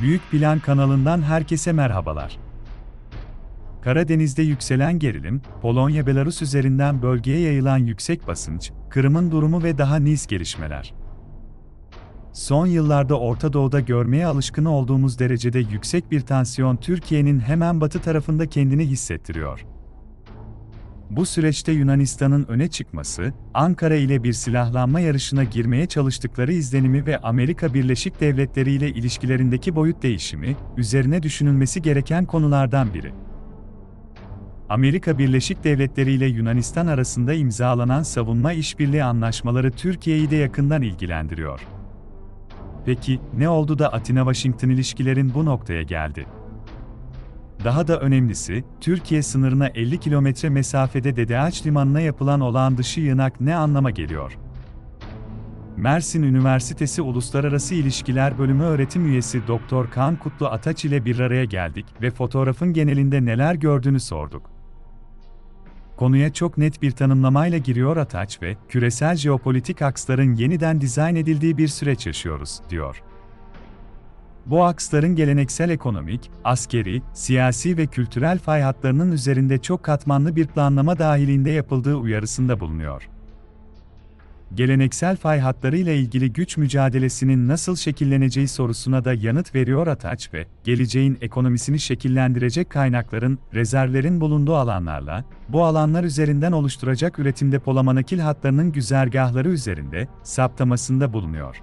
Büyük Plan kanalından herkese merhabalar. Karadeniz'de yükselen gerilim, Polonya-Belarus üzerinden bölgeye yayılan yüksek basınç, Kırım'ın durumu ve daha niz gelişmeler. Son yıllarda Orta Doğu'da görmeye alışkın olduğumuz derecede yüksek bir tansiyon Türkiye'nin hemen batı tarafında kendini hissettiriyor. Bu süreçte Yunanistan'ın öne çıkması, Ankara ile bir silahlanma yarışına girmeye çalıştıkları izlenimi ve Amerika Birleşik Devletleri ile ilişkilerindeki boyut değişimi, üzerine düşünülmesi gereken konulardan biri. Amerika Birleşik Devletleri ile Yunanistan arasında imzalanan savunma işbirliği anlaşmaları Türkiye'yi de yakından ilgilendiriyor. Peki, ne oldu da Atina-Washington ilişkilerin bu noktaya geldi? Daha da önemlisi, Türkiye sınırına 50 kilometre mesafede Dedeağaç Limanı'na yapılan olağan dışı yığınak ne anlama geliyor? Mersin Üniversitesi Uluslararası İlişkiler Bölümü öğretim üyesi Dr. Kaan Kutlu Ataç ile bir araya geldik ve fotoğrafın genelinde neler gördüğünü sorduk. Konuya çok net bir tanımlamayla giriyor Ataç ve küresel jeopolitik aksların yeniden dizayn edildiği bir süreç yaşıyoruz, diyor. Bu aksların geleneksel ekonomik, askeri, siyasi ve kültürel fay hatlarının üzerinde çok katmanlı bir planlama dahilinde yapıldığı uyarısında bulunuyor. Geleneksel fay hatları ile ilgili güç mücadelesinin nasıl şekilleneceği sorusuna da yanıt veriyor Ataç ve geleceğin ekonomisini şekillendirecek kaynakların, rezervlerin bulunduğu alanlarla, bu alanlar üzerinden oluşturacak üretim depolama nakil hatlarının güzergahları üzerinde saptamasında bulunuyor.